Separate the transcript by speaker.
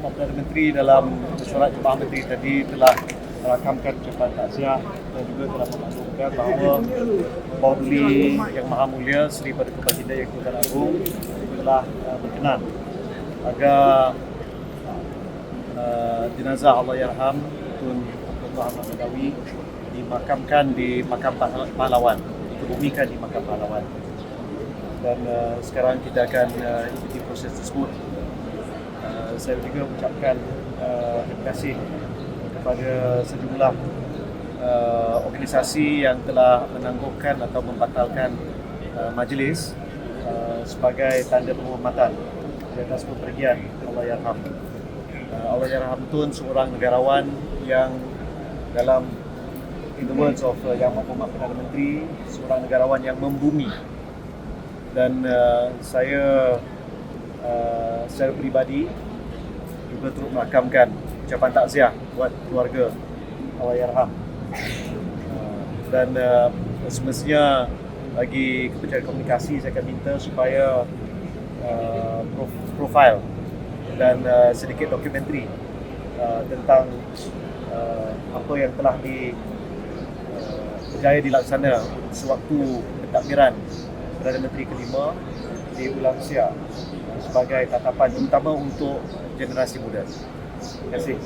Speaker 1: Perdana Menteri dalam mesyuarat Jemaah Menteri tadi telah merakamkan ucapan takziah dan juga telah memaklumkan bahawa Bauli Yang Maha Mulia Seri Paduka Baginda Yang Tuan Agung telah uh, berkenan agar uh, jenazah Allah Yarham Tun Dr. Ahmad Badawi dimakamkan di makam pahlawan dikebumikan di makam pahlawan dan uh, sekarang kita akan uh, ikuti proses tersebut uh, saya juga mengucapkan uh, terima kasih kepada sejumlah uh, organisasi yang telah menangguhkan atau membatalkan uh, majlis uh, sebagai tanda penghormatan di atas pepergian Allah Yarham. Uh, Allah Tun seorang negarawan yang dalam in the words of uh, Yang Mahkamah Perdana Menteri seorang negarawan yang membumi dan uh, saya uh, secara peribadi juga turut merakamkan ucapan takziah buat keluarga Allahyarham uh, dan uh, semestinya bagi Kementerian Komunikasi saya akan minta supaya uh, prof- profil dan uh, sedikit dokumentari uh, tentang uh, apa yang telah di uh, berjaya dilaksana sewaktu pentakbiran Perdana Menteri kelima di Ulang Sia sebagai tatapan terutama untuk generasi muda. Terima kasih.